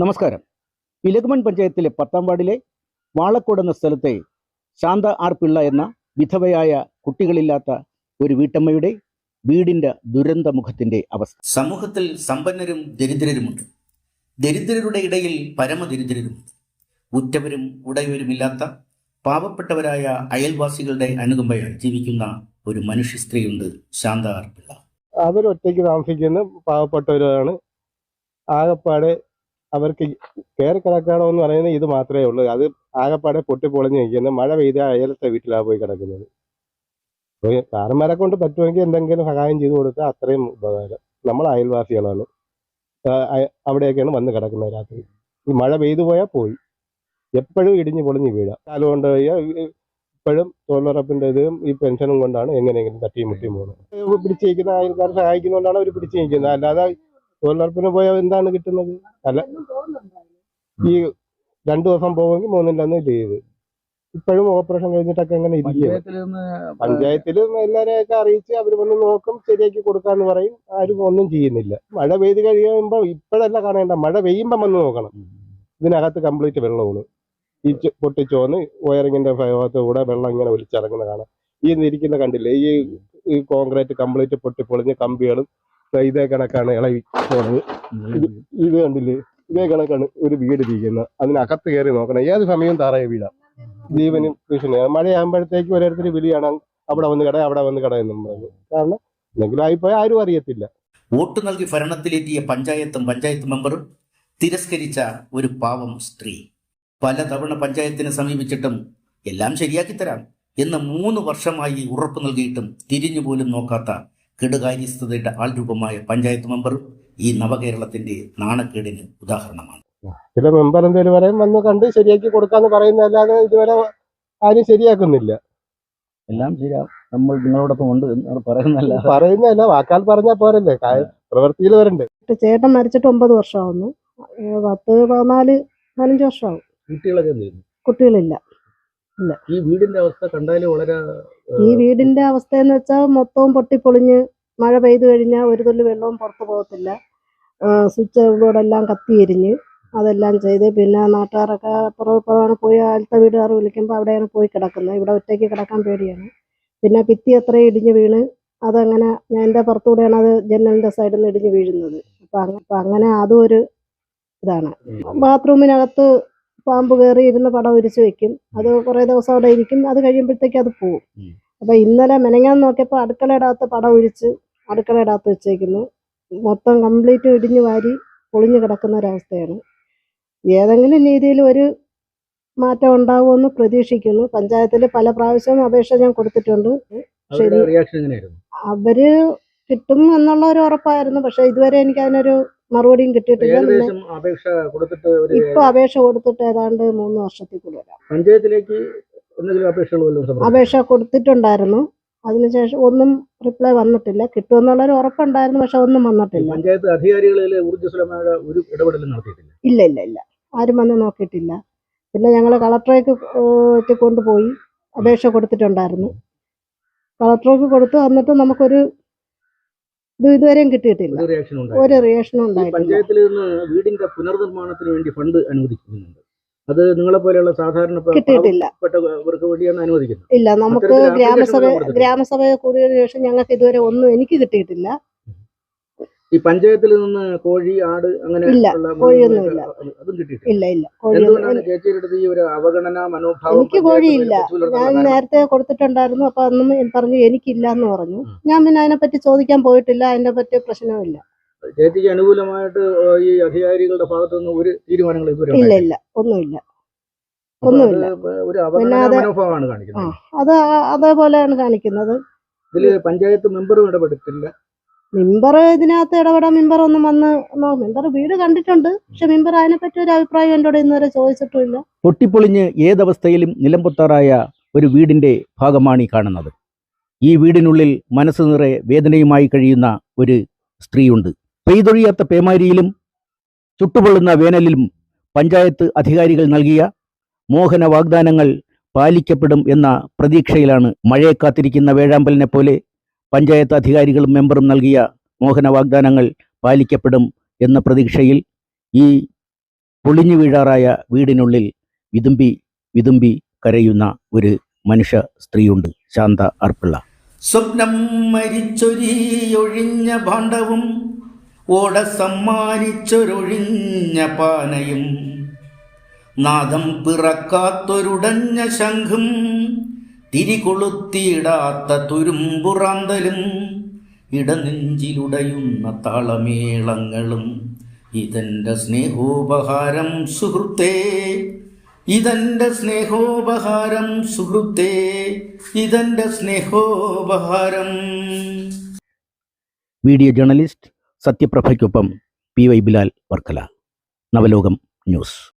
നമസ്കാരം. ഇലകുമൺ പഞ്ചായത്തിലെ പത്താം വാർഡിലെ വാളക്കോട് എന്ന സ്ഥലത്തെ ശാന്ത ആർ പിള്ള എന്ന വിധവയായ കുട്ടികളില്ലാത്ത ഒരു വീട്ടമ്മയുടെ വീടിന്റെ ദുരന്ത മുഖത്തിന്റെ അവസ്ഥ. സമൂഹത്തിൽ സമ്പന്നരും ദരിദ്രരുമുണ്ട്. ദരിദ്രരുടെ ഇടയിൽ പരമദരിദ്രരുമുണ്ട്. ഉറ്റവരും ഉടയവരുമില്ലാത്ത പാവപ്പെട്ടവരായ അയൽവാസികളുടെ അനുകമ്പയിൽ ജീവിക്കുന്ന ഒരു മനുഷ്യ സ്ത്രീയുണ്ട് ശാന്ത ആർ പിള്ള. അവരൊറ്റയ്ക്ക് താമസിക്കുന്ന പാവപ്പെട്ടവരാണ്. ആകപ്പാടെ അവർക്ക് കയറി കിടക്കണോ എന്ന് പറയുന്നത് ഇത് മാത്രമേ ഉള്ളൂ. അത് ആകപ്പാടെ പൊട്ടിപ്പൊളിഞ്ഞ് നിൽക്കുന്നത് മഴ പെയ്ത അയലത്തെ വീട്ടിലാണ് പോയി കിടക്കുന്നത്. കാരന്മാരെ കൊണ്ട് പറ്റുമെങ്കിൽ എന്തെങ്കിലും സഹായം ചെയ്തു കൊടുത്താൽ അത്രയും ഉപകാരം. നമ്മൾ അയൽവാസികളാണ്. അവിടെയൊക്കെയാണ് വന്ന് കിടക്കുന്നത് രാത്രി. ഈ മഴ പെയ്തു പോയാൽ പോയി. എപ്പോഴും ഇടിഞ്ഞു പൊളിഞ്ഞ് വീഴാം. കാലം കൊണ്ട് ഇപ്പോഴും തൊഴിലുറപ്പിന്റെ ഇതും ഈ പെൻഷനും കൊണ്ടാണ് എങ്ങനെയെങ്കിലും തട്ടിയും മുട്ടിയും പോകുന്നത്. പിടിച്ചു നിൽക്കുന്ന അയൽക്കാർ സഹായിക്കുന്നതുകൊണ്ടാണ് അവർ പിടിച്ചു നിൽക്കുന്നത്. അല്ലാതെ തൊഴിലുറപ്പിന് പോയാൽ എന്താണ് കിട്ടുന്നത്? അല്ല ഈ രണ്ടു ദിവസം പോകുമെങ്കിൽ മൂന്നില്ലെന്ന് ലീവ്. ഇപ്പോഴും ഓപ്പറേഷൻ കഴിഞ്ഞിട്ടൊക്കെ എങ്ങനെ ഇരിക്കും പഞ്ചായത്തിലും എല്ലാരെയൊക്കെ അറിയിച്ച് അവർ വന്ന് നോക്കും ശരിയാക്കി കൊടുക്കാന്ന് പറയും. ആരും ഒന്നും ചെയ്യുന്നില്ല. മഴ പെയ്ത് കഴിയുമ്പോൾ ഇപ്പോഴല്ല കാണേണ്ട. മഴ പെയ്യുമ്പോൾ വന്ന് നോക്കണം. ഇതിനകത്ത് കംപ്ലീറ്റ് വെള്ളമാണ്. ഈ പൊട്ടിച്ചോന്ന് വയറിങ്ങിന്റെ ഭാഗത്തുകൂടെ വെള്ളം ഇങ്ങനെ ഒലിച്ചിറങ്ങുന്ന കാണാം. ഈ ഇരിക്കുന്ന കണ്ടില്ലേ? ഈ ഈ കോൺക്രീറ്റ് കംപ്ലീറ്റ് പൊട്ടിപ്പൊളിഞ്ഞ് കമ്പികളും ഇതേ കണക്കാണ് ഇളവി പോണത് ഇത് കണ്ടില്ലേ? ഇതേ കണക്കാണ് ഒരു വീട് ഇരിക്കുന്നത് അതിനകത്ത് കയറി നോക്കണം. ഏത് സമയവും താറയ വീടാ. ജീവനും ഭീഷണിയാണ് മഴയാകുമ്പോഴത്തേക്ക് ഓരോരുത്തർ വിളിയാണ്. അവിടെ വന്ന് കട അവിടെ വന്ന് കട എന്നും പറഞ്ഞു. കാരണം എന്തെങ്കിലും ആയിപ്പോയാൽ ആരും അറിയത്തില്ല. വോട്ട് നൽകി ഭരണത്തിലെത്തിയ പഞ്ചായത്തും പഞ്ചായത്ത് മെമ്പറും തിരസ്കരിച്ച ഒരു പാവം സ്ത്രീ. പലതവണ പഞ്ചായത്തിനെ സമീപിച്ചിട്ടും എല്ലാം ശരിയാക്കി തരാം എന്ന് മൂന്ന് വർഷമായി ഉറപ്പ് നൽകിയിട്ടും തിരിഞ്ഞു പോലും നോക്കാത്ത കെടുകാര്യസ്ഥതയുടെ ആൾരൂപമായ പഞ്ചായത്ത് മെമ്പർ ഈ നവകേരളത്തിന്റെ നാണക്കേടിന് ഉദാഹരണമാണ്. ചില മെമ്പർ എന്തേലും പറയും വന്ന് കണ്ട് ശരിയാക്കി കൊടുക്കാന്ന് പറയുന്നതല്ലാതെ ഇതുവരെ ആരും ശരിയാക്കുന്നില്ല. എല്ലാം ശരിയാവും നമ്മൾ നിങ്ങളോടൊപ്പം ഉണ്ട് പറയുന്നല്ല പറയുന്നല്ല പറയുന്നതല്ല വാക്കാൽ പറഞ്ഞാൽ പോരല്ലേ? പ്രവൃത്തിയിൽ വരണ്ടേ? ചേട്ടൻ മരിച്ചിട്ട് ഒമ്പത് വർഷമാവുന്നു. പത്ത് പതിനാല് പതിനഞ്ച് വർഷമാവും. കുട്ടികളൊക്കെ കുട്ടികളില്ല. ഈ വീടിന്റെ അവസ്ഥ കണ്ടാൽ വളരെ ഈ വീടിന്റെ അവസ്ഥ എന്ന് വെച്ചാൽ മൊത്തവും പൊട്ടിപ്പൊളിഞ്ഞ് മഴ പെയ്തു കഴിഞ്ഞാൽ ഒരു തുള്ളി വെള്ളവും പുറത്തു പോകത്തില്ല. സ്വിച്ച് ബോർഡെല്ലാം കത്തിയെരിഞ്ഞ് അതെല്ലാം ചെയ്ത് പിന്നെ നാട്ടുകാരൊക്കെ അപ്പുറം ഇപ്പുറമാണ് പോയി അടുത്ത വീടുകാർ വിളിക്കുമ്പോൾ അവിടെയാണ് പോയി കിടക്കുന്നത്. ഇവിടെ ഒറ്റയ്ക്ക് കിടക്കാൻ പേടിയാണ്. പിന്നെ ഭിത്തി അത്രയും ഇടിഞ്ഞ് വീണ് അതങ്ങനെ ഞാൻ എന്റെ പുറത്തുകൂടെയാണ് അത് ജനലിന്റെ സൈഡിൽ നിന്ന് ഇടിഞ്ഞ് വീഴുന്നത്. അപ്പം അങ്ങനെ അതും ഒരു ഇതാണ്. ബാത്റൂമിനകത്ത് പാമ്പ് കയറി ഇരുന്ന് പടം ഉരിച്ചു വെക്കും. അത് കുറേ ദിവസം അവിടെ ഇരിക്കും. അത് കഴിയുമ്പോഴത്തേക്ക് അത് പോവും. അപ്പൊ ഇന്നലെ മെനങ്ങാൻ നോക്കിയപ്പോൾ അടുക്കളയുടെ അകത്ത് പടം ഉരിച്ച് അടുക്കളയുടെ അകത്ത് വെച്ചേക്കുന്നു. മൊത്തം കംപ്ലീറ്റ് ഇടിഞ്ഞു വാരി പൊളിഞ്ഞു കിടക്കുന്ന ഒരവസ്ഥയാണ്. ഏതെങ്കിലും രീതിയിൽ ഒരു മാറ്റം ഉണ്ടാവുമെന്ന് പ്രതീക്ഷിക്കുന്നു. പഞ്ചായത്തിൽ പല പ്രാവശ്യവും അപേക്ഷ ഞാൻ കൊടുത്തിട്ടുണ്ട്. ശരി. അവർ കിട്ടും എന്നുള്ള ഒരു ഉറപ്പായിരുന്നു. പക്ഷെ ഇതുവരെ എനിക്ക് അതിനൊരു മറുപടിയും കിട്ടിയിട്ടില്ല അപേക്ഷ കൊടുത്തിട്ട് ഇപ്പൊ അപേക്ഷ കൊടുത്തിട്ട് ഏതാണ്ട് മൂന്ന് വർഷത്തിൽ പഞ്ചായത്തിലേക്ക് സമർപ്പിച്ചോ? അപേക്ഷ കൊടുത്തിട്ടുണ്ടായിരുന്നു. അതിനുശേഷം ഒന്നും റിപ്ലൈ വന്നിട്ടില്ല. കിട്ടുമെന്നുള്ളൊരു ഉറപ്പുണ്ടായിരുന്നു പക്ഷെ ഒന്നും വന്നിട്ടില്ല. പഞ്ചായത്ത് അധികാരികളിൽ ഊർജസ്വലമായ ഒരു ഇടപെടലും നടത്തിയിട്ടില്ല. ഇല്ല ഇല്ല ഇല്ല. ആരും വന്ന് നോക്കിയിട്ടില്ല. പിന്നെ ഞങ്ങൾ കളക്ടറേക്ക് കൊണ്ടുപോയി അപേക്ഷ കൊടുത്തിട്ടുണ്ടായിരുന്നു. കളക്ടർക്ക് കൊടുത്തു എന്നിട്ട് നമുക്കൊരു ഇത് ഇതുവരെയും കിട്ടിയിട്ടില്ല. ഒരു റിയാക്ഷനും പഞ്ചായത്തിൽ നിന്ന് വീടിന്റെ പുനർനിർമ്മാണത്തിന് വേണ്ടി ഫണ്ട് അനുവദിക്കുന്നുണ്ട്. അത് നിങ്ങളെ പോലെയുള്ള സാധാരണ കിട്ടിയിട്ടില്ല. വേണ്ടിയാണ് അനുവദിക്കുന്നത്. ഇല്ല നമുക്ക് ഗ്രാമസഭ ഗ്രാമസഭയെ കൂടിയതിനു ശേഷം ഞങ്ങൾക്ക് ഇതുവരെ ഒന്നും എനിക്ക് കിട്ടിയിട്ടില്ല. ഈ പഞ്ചായത്തിൽ നിന്ന് കോഴി ആട് അങ്ങനെ ഇല്ല, കോഴിയൊന്നും ഇല്ല. അതും കിട്ടിയിട്ടില്ല. ഇല്ല ഇല്ല. കോഴി എന്തുകൊണ്ടാണ് ചേച്ചിയുടെ അടുത്ത് ഈ ഒരു അവഗണന മനോഭാവം എനിക്ക് കോഴിയില്ല. ഞാൻ നേരത്തെ കൊടുത്തിട്ടുണ്ടായിരുന്നു. അപ്പൊ അന്നും പറഞ്ഞു എനിക്കില്ല എന്ന് പറഞ്ഞു ഞാൻ പിന്നെ അതിനെപ്പറ്റി ചോദിക്കാൻ പോയിട്ടില്ല. അതിനെ പറ്റി പ്രശ്നമില്ല ചേച്ചിക്ക് അനുകൂലമായിട്ട് ഈ അധികാരികളുടെ ഭാഗത്തു നിന്ന് ഒരു തീരുമാനങ്ങൾ ഇതുവരെ ഇല്ല ഇല്ല. ഒന്നുമില്ല. ഒന്നുമില്ല. അത് ഒരു അവഗണന മനോഭാവമാണ് കാണിക്കുന്നത്. അത് അതേപോലെയാണ് കാണിക്കുന്നത്. ഇതിൽ പഞ്ചായത്ത് മെമ്പറും ഇടപെട്ടിട്ടില്ല. മെമ്പർ ഇതിനകത്ത് ഇടപെടാൻ മെമ്പർ ഒന്നും വന്ന് മെമ്പർ വീട് കണ്ടിട്ടുണ്ട്. പക്ഷെ മെമ്പർ അതിനെപ്പറ്റി ഒരു അഭിപ്രായം എന്നോട് ഇന്നുവരെ ചോദിച്ചിട്ടുമില്ല. പൊട്ടിപ്പൊളിഞ്ഞ് ഏതവസ്ഥയിലും നിലംപൊത്താറായ ഒരു വീടിന്റെ ഭാഗമാണ് ഈ കാണുന്നത്. ഈ വീടിനുള്ളിൽ മനസ്സ് നിറയെ വേദനയുമായി കഴിയുന്ന ഒരു സ്ത്രീയുണ്ട്. പെയ്തൊഴിയാത്ത പേമാരിയിലും ചുട്ടുപൊള്ളുന്ന വേനലിലും പഞ്ചായത്ത് അധികാരികൾ നൽകിയ മോഹന വാഗ്ദാനങ്ങൾ പാലിക്കപ്പെടും എന്ന പ്രതീക്ഷയിലാണ് മഴയെ കാത്തിരിക്കുന്ന വേഴാമ്പലിനെ പോലെ പഞ്ചായത്ത് അധികാരികളും മെമ്പറും നൽകിയ മോഹന വാഗ്ദാനങ്ങൾ പാലിക്കപ്പെടും എന്ന പ്രതീക്ഷയിൽ ഈ പൊളിഞ്ഞു വീഴാറായ വീടിനുള്ളിൽ വിതുമ്പി വിതുമ്പി കരയുന്ന ഒരു മനുഷ്യ സ്ത്രീയുണ്ട്. ശാന്ത അർപ്പിള്ള സ്വപ്നം മരിച്ചൊരിയൊഴിഞ്ഞ ഭാണ്ഡവും ഓട സമ്മാനിച്ചൊരൊഴിഞ്ഞ പാനയും നാദം പിറക്കാത്തൊരുടഞ്ഞ ശംഖും തിരികൊളുത്തിയിടാത്ത തുരുമ്പുറാന്തലും ഇടനെഞ്ചിലുടയുന്ന താളമേളങ്ങളും ഇതെന്റെ സ്നേഹോപഹാരം സുഹൃത്തേ. ഇതെന്റെ സ്നേഹോപഹാരം സുഹൃത്തേ. ഇതെന്റെ സ്നേഹോപഹാരം. Video journalist സത്യപ്രഭയ്ക്കൊപ്പം P Y Bilal Varkala. Navalokam news.